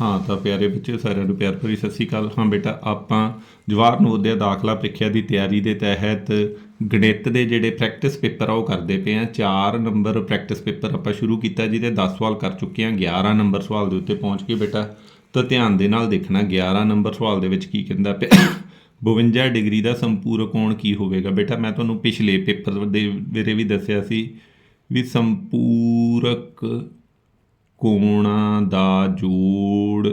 ਹਾਂ, ਤਾਂ ਪਿਆਰੇ ਬੱਚੇ, ਸਾਰਿਆਂ ਨੂੰ ਪਿਆਰ ਭਰੀ ਸਤਿ ਸ਼੍ਰੀ ਅਕਾਲ। ਹਾਂ ਬੇਟਾ, ਆਪਾਂ ਜਵਾਹਰ ਨਵੋਦਿਆ ਦਾਖਲਾ ਪ੍ਰੀਖਿਆ ਦੀ ਤਿਆਰੀ ਦੇ ਤਹਿਤ ਗਣਿਤ ਦੇ ਜਿਹੜੇ ਪ੍ਰੈਕਟਿਸ ਪੇਪਰ ਆ, ਉਹ ਕਰਦੇ ਪਏ ਆ 4 ਨੰਬਰ ਪ੍ਰੈਕਟਿਸ ਪੇਪਰ ਆਪਾਂ ਸ਼ੁਰੂ ਕੀਤਾ, ਜਿਹਦੇ 10 ਸਵਾਲ ਕਰ ਚੁੱਕੇ ਆ 11 ਨੰਬਰ ਸਵਾਲ ਦੇ ਉੱਤੇ ਪਹੁੰਚ ਕੇ ਬੇਟਾ। ਤਾਂ ਧਿਆਨ ਦੇ ਨਾਲ ਦੇਖਣਾ 11 ਨੰਬਰ ਸਵਾਲ ਦੇ ਵਿੱਚ ਕੀ ਕਹਿੰਦਾ ਪਿਆ। 52 ਡਿਗਰੀ ਦਾ ਸੰਪੂਰਕ ਕੋਣ ਕੀ ਹੋਵੇਗਾ? ਬੇਟਾ, ਮੈਂ ਤੁਹਾਨੂੰ ਪਿਛਲੇ ਪੇਪਰ ਦੇ ਵੇਰੇ ਵੀ ਦੱਸਿਆ ਸੀ ਵੀ ਸੰਪੂਰਕ ਕੋਣਾਂ ਦਾ ਜੋੜ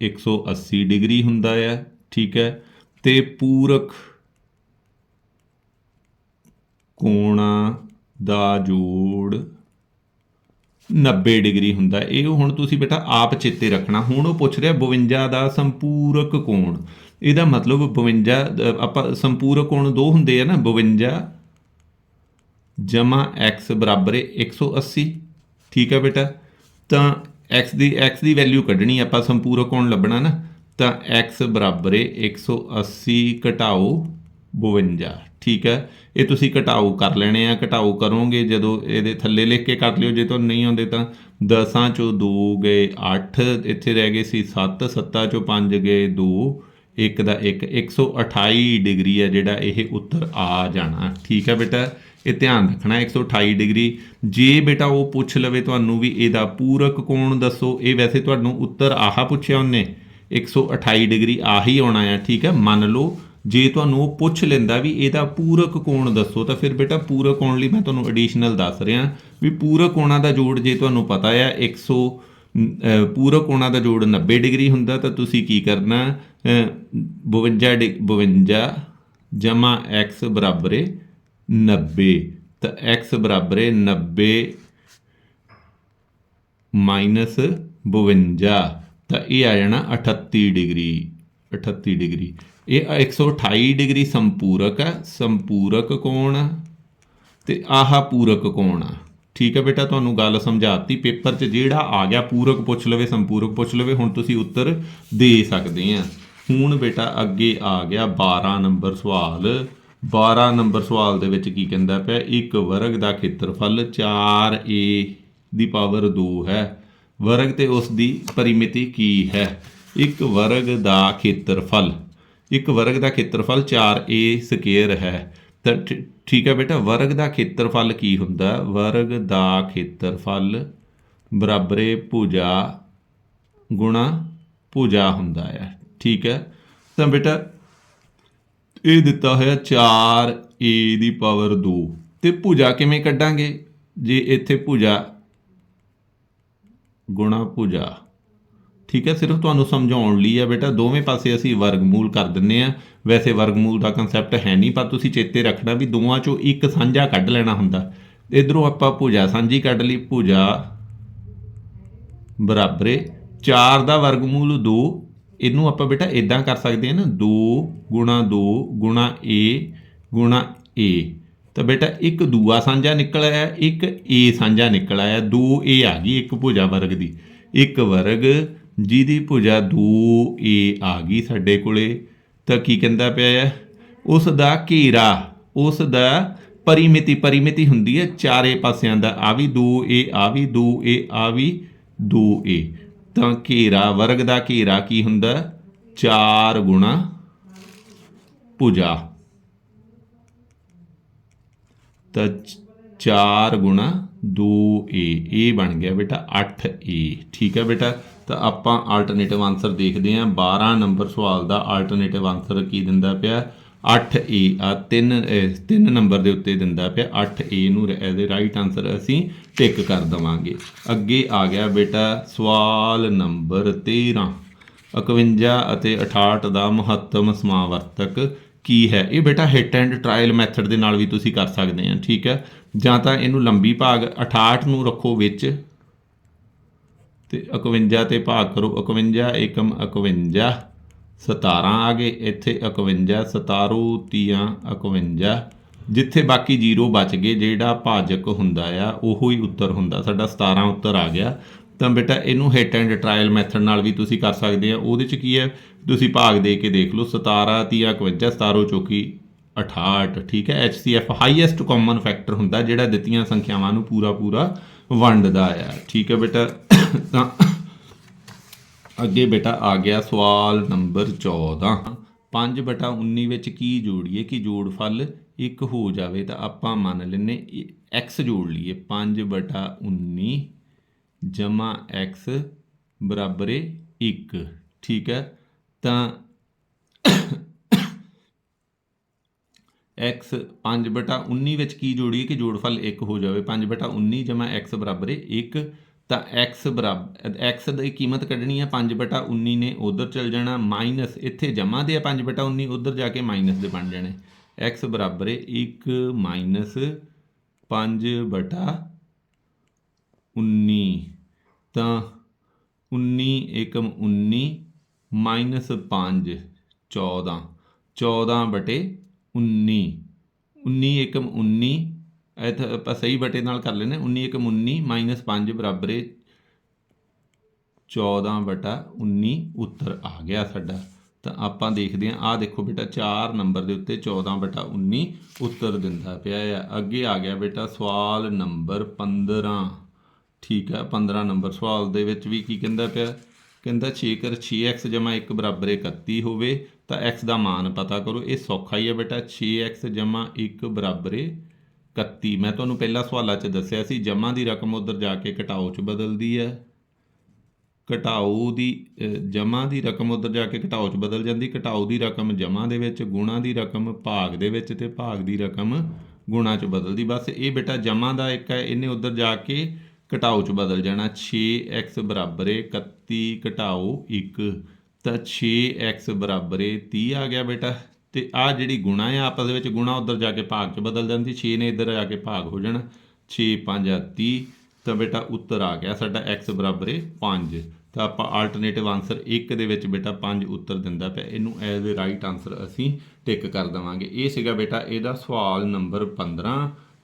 180 ਡਿਗਰੀ ਹੁੰਦਾ ਹੈ, ਠੀਕ ਹੈ? ਤੇ ਪੂਰਕ ਕੋਣਾਂ ਦਾ ਜੋੜ 90 ਡਿਗਰੀ ਹੁੰਦਾ ਇਹ ਹੁਣ ਤੁਸੀਂ ਬੇਟਾ ਆਪ ਚੇਤੇ ਰੱਖਣਾ। ਹੁਣ ਉਹ ਪੁੱਛ ਰਿਹਾ 52 ਦਾ ਸੰਪੂਰਕ ਕੋਣ। ਇਹਦਾ ਮਤਲਬ 52 ਆਪਾਂ ਸੰਪੂਰਕ ਕੋਣ ਦੋ ਹੁੰਦੇ ਆ ਨਾ 52 ਜਮਾ x ਬਰਾਬਰ ਹੈ 180 ਠੀਕ ਹੈ ਬੇਟਾ? ਤਾਂ x ਦੀ x ਦੀ ਵੈਲਿਊ ਕੱਢਣੀ ਆਪਾਂ ਸੰਪੂਰਕ ਕੋਣ ਲੱਭਣਾ ਨਾ, ਤਾਂ x ਬਰਾਬਰ ਹੈ 180 ਘਟਾਓ 52 ਠੀਕ ਹੈ? ਇਹ ਤੁਸੀਂ ਘਟਾਓ ਕਰ ਲੈਣੇ ਆ, ਘਟਾਓ ਕਰੋਗੇ, ਜਦੋਂ ਇਹਦੇ ਥੱਲੇ ਲਿਖ ਕੇ ਕਰ ਲਿਓ, ਜੇ ਤੁਹਾਨੂੰ ਨਹੀਂ ਆਉਂਦੇ ਤਾਂ 10 ਚੋਂ 2 ਗਏ 8 ਇੱਥੇ ਰਹਿ ਗਏ ਸੀ 7 7 ਚੋਂ 5 ਗਏ 2 ਇੱਕ ਦਾ ਇੱਕ 128 ਡਿਗਰੀ ਹੈ ਜਿਹੜਾ ਇਹ ਉੱਤਰ ਆ ਜਾਣਾ। ਠੀਕ ਹੈ ਬੇਟਾ? ਇਹ ਧਿਆਨ ਰੱਖਣਾ 128 ਡਿਗਰੀ। ਜੇ ਬੇਟਾ ਉਹ ਪੁੱਛ ਲਵੇ ਤੁਹਾਨੂੰ ਵੀ ਇਹਦਾ ਪੂਰਕ ਕੋਣ ਦੱਸੋ, ਇਹ ਵੈਸੇ ਤੁਹਾਨੂੰ ਉੱਤਰ ਆਹਾ ਪੁੱਛਿਆ ਉਹਨੇ। 128 ਡਿਗਰੀ ਆਹੀ ਆਉਣਾ ਆ ਠੀਕ ਹੈ? ਮੰਨ ਲਓ, ਜੇ ਤੁਹਾਨੂੰ ਉਹ ਪੁੱਛ ਲੈਂਦਾ ਵੀ ਇਹਦਾ ਪੂਰਕ ਕੋਣ ਦੱਸੋ, ਤਾਂ ਫਿਰ ਬੇਟਾ ਪੂਰਕ ਕੋਣ ਲਈ ਮੈਂ ਤੁਹਾਨੂੰ ਐਡੀਸ਼ਨਲ ਦੱਸ ਰਿਹਾ ਵੀ ਪੂਰਕ ਕੋਣਾਂ ਦਾ ਜੋੜ ਜੇ ਤੁਹਾਨੂੰ ਪਤਾ ਹੈ 100 ਅਹ ਪੂਰਕ ਕੋਣਾਂ ਦਾ ਜੋੜ 90 ਡਿਗਰੀ ਹੁੰਦਾ, ਤਾਂ ਤੁਸੀਂ ਕੀ ਕਰਨਾ? ਅਹ 52 ਡਿ- 52 ਜਮਾ x ਬਰਾਬਰ ਹੈ 90 ਤਾਂ x ਬਰਾਬਰ ਹੈ 90 ਮਾਈਨਸ 52 ਤਾਂ ਇਹ ਆ ਜਾਣਾ 38 ਡਿਗਰੀ 38 ਡਿਗਰੀ। ਇਹ 128 ਡਿਗਰੀ ਸੰਪੂਰਕ ਹੈ ਸੰਪੂਰਕ ਕੋਣ ਆ? ਤੇ ਆਹ ਪੂਰਕ ਕੋਣ ਆ? ਠੀਕ ਹੈ ਬੇਟਾ, ਤੁਹਾਨੂੰ ਗੱਲ ਸਮਝਾਤੀ, ਪੇਪਰ 'ਚ ਜਿਹੜਾ ਆ ਗਿਆ, ਪੂਰਕ ਪੁੱਛ ਲਵੇ, ਸੰਪੂਰਕ ਪੁੱਛ ਲਵੇ, ਹੁਣ ਤੁਸੀਂ ਉੱਤਰ ਦੇ ਸਕਦੇ ਆ। ਹੁਣ ਬੇਟਾ ਅੱਗੇ ਆ ਗਿਆ 12 ਨੰਬਰ ਸਵਾਲ। 12 ਨੰਬਰ ਸਵਾਲ ਦੇ ਵਿੱਚ ਕੀ ਕਹਿੰਦਾ ਪਿਆ? ਇੱਕ ਵਰਗ ਦਾ ਖੇਤਰਫਲ 4a ਦੀ ਪਾਵਰ 2 ਹੈ। ਵਰਗ ਤੇ ਉਸ ਦੀ ਪਰਿਮਿਤੀ ਕੀ ਹੈ? ਇੱਕ ਵਰਗ ਦਾ ਖੇਤਰਫਲ। ਇੱਕ ਵਰਗ ਦਾ ਖੇਤਰਫਲ 4a ਸਕੁਅਰ ਹੈ। ਤਾਂ ਠੀ- ਠੀਕ ਹੈ ਬੇਟਾ, ਵਰਗ ਦਾ ਖੇਤਰਫਲ ਕੀ ਹੁੰਦਾ? ਵਰਗ ਦਾ ਖੇਤਰਫਲ ਬਰਾਬਰ ਹੈ ਭੁਜਾ ਗੁਣਾ ਭੁਜਾ ਹੁੰਦਾ ਹੈ। ਠੀਕ ਹੈ? ਤਾਂ ਬੇਟਾ, ਇਹ ਦਿੱਤਾ ਹੋਇਆ 4a ਦੀ ਪਾਵਰ 2 ਤੇ ਭੁਜਾ ਕਿਵੇਂ ਕੱਢਾਂਗੇ? ਜੇ ਇੱਥੇ ਭੁਜਾ ਗੁਣਾ ਭੁਜਾ ਠੀਕ ਹੈ, ਸਿਰਫ ਤੁਹਾਨੂੰ ਸਮਝਾਉਣ ਲਈ ਹੈ ਬੇਟਾ, ਦੋਵੇਂ ਪਾਸੇ ਅਸੀਂ ਵਰਗਮੂਲ ਕਰ ਦਿੰਨੇ ਆ ਵੈਸੇ ਵਰਗਮੂਲ ਦਾ ਕਨਸੈਪਟ ਹੈ ਨਹੀਂ, ਪਰ ਤੁਸੀਂ ਚੇਤੇ ਰੱਖਣਾ ਵੀ ਦੋਵਾਂ ਚੋਂ ਇੱਕ ਸਾਂਝਾ ਕੱਢ ਲੈਣਾ ਹੁੰਦਾ। ਇਧਰੋਂ ਆਪਾਂ ਭੁਜਾ ਸਾਂਝੀ ਕੱਢ ਲਈ, ਭੁਜਾ ਬਰਾਬਰੇ। 4 ਦਾ ਵਰਗਮੂਲ 2 ਇਹਨੂੰ ਆਪਾਂ ਬੇਟਾ ਇਦਾਂ ਕਰ ਸਕਦੇ ਹਾਂ ਨਾ 2 ਗੁਣਾ 2 ਗੁਣਾ a ਗੁਣਾ a ਤਾਂ ਬੇਟਾ ਇੱਕ ਦੂਆ ਸਾਂਝਾ ਨਿਕਲ ਆਇਆ, ਇੱਕ a ਸਾਂਝਾ ਨਿਕਲ ਆਇਆ 2a ਆ ਗਈ ਇੱਕ ਭੁਜਾ ਵਰਗ ਦੀ। ਇੱਕ ਵਰਗ ਜਿਹਦੀ ਭੁਜਾ 2a ਆ ਗਈ ਸਾਡੇ ਕੋਲੇ। ਤਾਂ ਕੀ ਕਹਿੰਦਾ ਪਿਆ ਹੈ? ਉਸ ਦਾ ਘੇਰਾ, ਉਸ ਦਾ ਪਰਿਮਿਤੀ ਪਰਿਮਿਤੀ ਹੁੰਦੀ ਹੈ ਚਾਰੇ ਪਾਸਿਆਂ ਦਾ। ਆ ਵੀ 2a ਆ ਵੀ 2a ਆ ਵੀ 2a ਤਾਂ ਘੇਰਾ, ਵਰਗ ਦਾ ਘੇਰਾ ਕੀ ਹੁੰਦਾ? 4 ਗੁਣਾ ਭੁਜਾ। ਤਾਂ 4 ਗੁਣਾ 2a ਇਹ ਬਣ ਗਿਆ ਬੇਟਾ 8a ਠੀਕ ਹੈ ਬੇਟਾ? ਤਾਂ ਆਪਾਂ ਆਲਟਰਨੇਟਿਵ ਆਨਸਰ ਦੇਖਦੇ ਹਾਂ। 12 ਨੰਬਰ ਸਵਾਲ ਦਾ ਆਲਟਰਨੇਟਿਵ ਆਨਸਰ ਕੀ ਦਿੰਦਾ ਪਿਆ? 8a ਆ ਤਿੰਨ ਅਹ, ਤਿੰਨ ਨੰਬਰ ਦੇ ਉੱਤੇ ਦਿੰਦਾ ਪਿਆ। 8a ਨੂੰ ਐਜ਼ ਰਾਈਟ ਆਨਸਰ ਅਸੀਂ ਟਿਕ ਕਰ ਦਵਾਂਗੇ। ਅੱਗੇ ਆ ਗਿਆ ਬੇਟਾ ਸਵਾਲ ਨੰਬਰ 13 51 ਅਤੇ 68 ਦਾ ਮਹੱਤਮ ਸਮਾਵਰਤਕ ਕੀ ਹੈ? ਇਹ ਬੇਟਾ ਹਿੱਟ ਐਂਡ ਟ੍ਰਾਇਲ ਮੈਥਡ ਦੇ ਨਾਲ ਵੀ ਤੁਸੀਂ ਕਰ ਸਕਦੇ ਆ, ਠੀਕ ਹੈ? ਜਾਂ ਤਾਂ ਇਹਨੂੰ ਲੰਬੀ ਭਾਗ 68 ਨੂੰ ਰੱਖੋ ਵਿੱਚ ਤੇ 51 ਤੇ ਭਾਗ ਕਰੋ 51 ਏਕਮ 51 17 ਆ ਗਏ, ਇੱਥੇ 51 17 ਤੀਆਂ 51 ਜਿੱਥੇ ਬਾਕੀ ਜ਼ੀਰੋ ਬਚ ਗਏ, ਜਿਹੜਾ ਭਾਜਕ ਹੁੰਦਾ ਆ, ਉਹੋ ਹੀ ਉੱਤਰ ਹੁੰਦਾ, ਸਾਡਾ 17 ਉੱਤਰ ਆ ਗਿਆ। ਤਾਂ ਬੇਟਾ ਇਹਨੂੰ ਹਿੱਟ ਐਂਡ ਟ੍ਰਾਇਲ ਮੈਥਡ ਨਾਲ ਵੀ ਤੁਸੀਂ ਕਰ ਸਕਦੇ ਆ। ਉਹਦੇ ਚ ਕੀ ਹੈ? ਤੁਸੀਂ ਭਾਗ ਦੇ ਕੇ ਦੇਖ ਲਓ। 17 ਤੀਆਂ 51 17 ਚੌਕੀ 68 ਠੀਕ ਹੈ? HCF ਹਾਈਐਸਟ ਕਾਮਨ ਫੈਕਟਰ ਹੁੰਦਾ ਜਿਹੜਾ ਦਿੱਤੀਆਂ ਸੰਖਿਆਵਾਂ ਨੂੰ ਪੂਰਾ ਪੂਰਾ ਵੰਡਦਾ ਆ। ਠੀਕ ਹੈ ਬੇਟਾ? ਤਾਂ ਅੱਗੇ ਬੇਟਾ ਆ ਗਿਆ ਸਵਾਲ ਨੰਬਰ 14 5 ਬਟਾ 19 ਵਿੱਚ ਕੀ ਜੋੜੀਏ? ਕਿ ਜੋੜਫਲ 1 ਹੋ ਜਾਵੇ ਤਾਂ ਆਪਾਂ ਮੰਨ ਲੈਨੇ x ਜੋੜ ਲਈਏ। 5 ਬਟਾ 19 ਜਮਾ x ਬਰਾਬਰ 1 ਠੀਕ ਹੈ? ਤਾਂ x 5 ਬਟਾ 19 ਵਿੱਚ ਕੀ ਜੋੜੀਏ ਕਿ ਜੋੜਫਲ 1 ਹੋ ਜਾਵੇ? 5 ਬਟਾ 19 ਜਮਾ x ਬਰਾਬਰ 1 ਤਾਂ x ਬਰਾਬਰ x ਦੀ ਕੀਮਤ ਕੱਢਣੀ ਹੈ 5 ਬਟਾ 19 ਨੇ ਉਧਰ ਚਲ ਜਾਣਾ, ਮਾਈਨਸ ਇੱਥੇ ਜਮਾ ਦੇ ਆ 5 ਬਟਾ 19 ਉਧਰ ਜਾ ਕੇ ਮਾਈਨਸ ਦੇ ਬਣ ਜਾਣੇ। x ਬਰਾਬਰ 1 ਮਾਈਨਸ 5 ਬਟਾ 19 ਤਾਂ 19 ਏਕਮ 19 ਮਾਈਨਸ 5 14 14 ਬਟੇ 19 19 ਏਕਮ 19 ਇੱਥੇ ਆਪਾਂ ਸਹੀ ਬਟੇ ਨਾਲ ਕਰ ਲੈਨੇ 19 ਏਕਮ 19 ਮਾਈਨਸ 5 ਬਰਾਬਰ ਹੈ 14 ਬਟਾ 19 ਉੱਤਰ ਆ ਗਿਆ ਸਾਡਾ। ਤਾਂ ਆਪਾਂ ਦੇਖਦੇ ਹਾਂ ਆ ਦੇਖੋ ਬੇਟਾ 4 ਨੰਬਰ ਦੇ ਉੱਤੇ 14 ਬਟਾ 19 ਉੱਤਰ ਦਿੰਦਾ ਪਿਆ ਆ। ਅੱਗੇ ਆ ਗਿਆ ਬੇਟਾ, ਸਵਾਲ ਨੰਬਰ 15 ਠੀਕ ਹੈ 15 ਨੰਬਰ ਸਵਾਲ ਦੇ ਵਿੱਚ ਵੀ ਕੀ ਕਹਿੰਦਾ ਪਿਆ? ਕਹਿੰਦਾ ਜੇਕਰ 6x 1 ਬਰਾਬਰ 31 ਹੋਵੇ ਤਾਂ x ਦਾ ਮਾਨ ਪਤਾ ਕਰੋ। ਇਹ ਸੌਖਾ ਹੀ ਹੈ ਬੇਟਾ 6x 1 ਬਰਾਬਰ 31 ਮੈਂ ਤੁਹਾਨੂੰ ਪਹਿਲਾਂ ਸਵਾਲਾਂ 'ਚ ਦੱਸਿਆ ਸੀ ਜਮਾ ਦੀ ਰਕਮ ਉਧਰ ਜਾ ਕੇ ਘਟਾਓ 'ਚ ਬਦਲਦੀ ਹੈ ਘਟਾਓ ਦੀ ਜਮਾ ਦੀ ਰਕਮ ਉਧਰ ਜਾ ਕੇ ਘਟਾਓ 'ਚ ਬਦਲ ਜਾਂਦੀ। ਘਟਾਓ ਦੀ ਰਕਮ ਜਮਾ ਦੇ ਵਿੱਚ, ਗੁਣਾ ਦੀ ਰਕਮ ਭਾਗ ਦੇ ਵਿੱਚ ਤੇ ਭਾਗ ਦੀ ਰਕਮ ਗੁਣਾ 'ਚ ਬਦਲਦੀ। ਬਸ ਇਹ ਬੇਟਾ ਜਮਾ ਦਾ ਇੱਕ ਹੈ, ਇਹਨੇ ਉਧਰ ਜਾ ਕੇ ਘਟਾਓ 'ਚ ਬਦਲ ਜਾਣਾ। 6x ਬਰਾਬਰ ਹੈ 31 ਘਟਾਓ 1 ਤਾਂ 6x ਬਰਾਬਰ ਹੈ 30 ਆ ਗਿਆ ਬੇਟਾ। ਤੇ ਆ ਜਿਹੜੀ ਗੁਣਾ ਆ, ਆਪਸ ਦੇ ਵਿੱਚ ਗੁਣਾ ਉਧਰ ਜਾ ਕੇ ਭਾਗ 'ਚ ਬਦਲ ਜਾਂਦੀ। 6 ਨੇ ਇੱਧਰ ਆ ਕੇ ਭਾਗ ਹੋ ਜਾਣਾ। 6 5 30 ਤਾਂ ਬੇਟਾ ਉੱਤਰ ਆ ਗਿਆ ਸਾਡਾ x ਬਰਾਬਰ ਹੈ 5 ਤਾਂ ਆਪਾਂ ਆਲਟਰਨੇਟਿਵ ਆਨਸਰ 1 ਦੇ ਵਿੱਚ ਬੇਟਾ 5 ਉੱਤਰ ਦਿੰਦਾ ਪਿਆ। ਇਹਨੂੰ ਐਜ਼ ਅ ਰਾਈਟ ਆਨਸਰ ਅਸੀਂ ਟਿਕ ਕਰ ਦਵਾਂਗੇ। ਇਹ ਸੀਗਾ ਬੇਟਾ ਇਹਦਾ ਸਵਾਲ ਨੰਬਰ 15